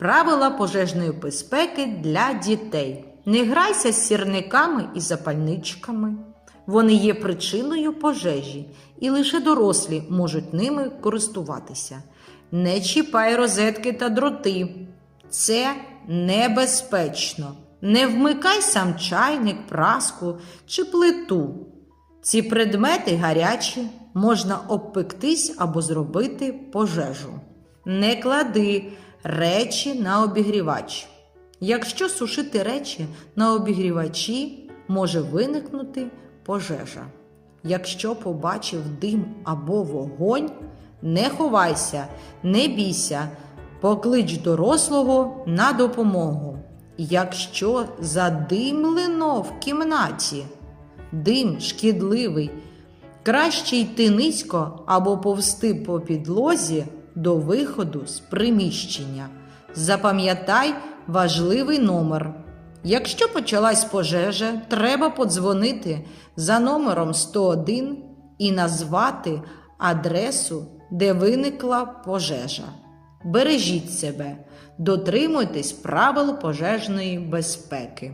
Правила пожежної безпеки для дітей. Не грайся з сірниками і запальничками. Вони є причиною пожежі, і лише дорослі можуть ними користуватися. Не чіпай розетки та дроти. Це небезпечно. Не вмикай сам чайник, праску чи плиту. Ці предмети гарячі, можна обпектись або зробити пожежу. Не клади речі на обігрівач. Якщо сушити речі на обігрівачі, може виникнути пожежа. Якщо побачив дим або вогонь, не ховайся, не бійся, поклич дорослого на допомогу. Якщо задимлено в кімнаті, дим шкідливий, краще йти низько або повсти по підлозі до виходу з приміщення. Запам'ятай важливий номер. Якщо почалась пожежа, треба подзвонити за номером 101 і назвати адресу, де виникла пожежа. Бережіть себе, дотримуйтесь правил пожежної безпеки.